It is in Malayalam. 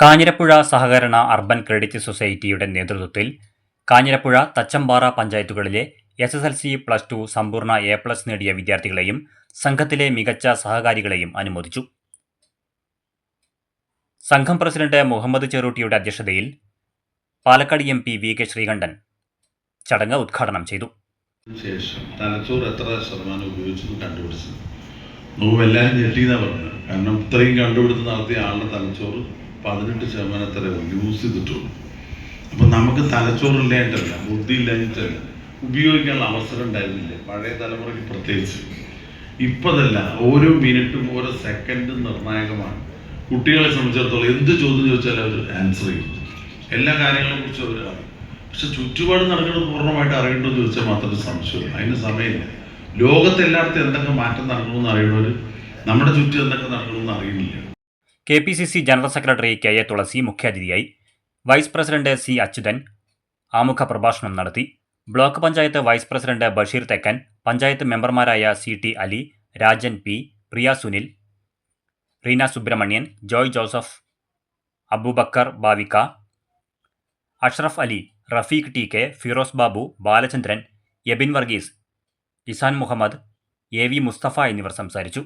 കാഞ്ഞിരപ്പുഴ സഹകരണ അർബൻ ക്രെഡിറ്റ് സൊസൈറ്റിയുടെ നേതൃത്വത്തിൽ കാഞ്ഞിരപ്പുഴ തച്ചമ്പാറ പഞ്ചായത്തുകളിലെ S S L C plus two സമ്പൂർണ എ പ്ലസ് നേടിയ വിദ്യാർത്ഥികളെയും സംഘത്തിലെ മികച്ച സഹകാരികളെയും അനുമോദിച്ചു. സംഘം പ്രസിഡന്റ് മുഹമ്മദ് ചെറൂട്ടിയുടെ അധ്യക്ഷതയിൽ Palakkad M P V K Sreekandan ചടങ്ങ് ഉദ്ഘാടനം ചെയ്തു. ശേഷം തലച്ചോറ് എത്ര ശതമാനം ഉപയോഗിച്ചു കണ്ടുപിടിച്ചത്. നോമ്പ് എല്ലാവരും ഞെട്ടിയെന്നാ പറഞ്ഞത്. കാരണം ഇത്രയും കണ്ടുപിടുത്തം നടത്തിയ ആളുടെ തലച്ചോറ് പതിനെട്ട് ശതമാനം എത്ര യൂസ് ചെയ്തിട്ടുള്ളൂ. അപ്പം നമുക്ക് തലച്ചോറില്ലായിട്ടല്ല ബുദ്ധി ഇല്ലാഞ്ഞിട്ടല്ല ഉപയോഗിക്കാനുള്ള അവസരം ഉണ്ടായിരുന്നില്ല? പഴയ തലമുറയ്ക്ക് പ്രത്യേകിച്ച്. ഇപ്പതല്ല ഓരോ മിനിറ്റും ഓരോ സെക്കൻഡും നിർണായകമാണ്. കുട്ടികളെ സംബന്ധിച്ചിടത്തോളം എന്ത് ചോദ്യം ചോദിച്ചാലും അവർ ആൻസർ ചെയ്യും. എല്ലാ കാര്യങ്ങളെ കുറിച്ചും അവർ അറിയും. പക്ഷെ ചുറ്റുപാട് നടക്കുന്നത് പൂർണമായിട്ട് അറിയേണ്ടതെന്ന് ചോദിച്ചാൽ മാത്രമേ സംശയമുള്ളൂ അതിന് സമയമില്ല. ലോകത്തെല്ലായിടത്തും എന്തൊക്കെ മാറ്റം നടക്കണമെന്ന് അറിയണവർ നമ്മുടെ ചുറ്റും എന്തൊക്കെ നടക്കണമെന്ന് അറിയുന്നില്ല K P C C general secretary K A Thulasi മുഖ്യാതിഥിയായി വൈസ് പ്രസിഡന്റ് സി അച്യുതൻ ആമുഖ പ്രഭാഷണം നടത്തി. Block panchayat vice president Basheer Thekkan panchayat മെമ്പർമാരായ C T Ali Rajan P Priya Sunil Reena Subramanian Joy Joseph Abubakar Bavikka Ashraf Ali Rafeeq T K Firoz Babu Balachandran Ebin Varghese Isan Muhammad A V Mustafa എന്നിവർ സംസാരിച്ചു.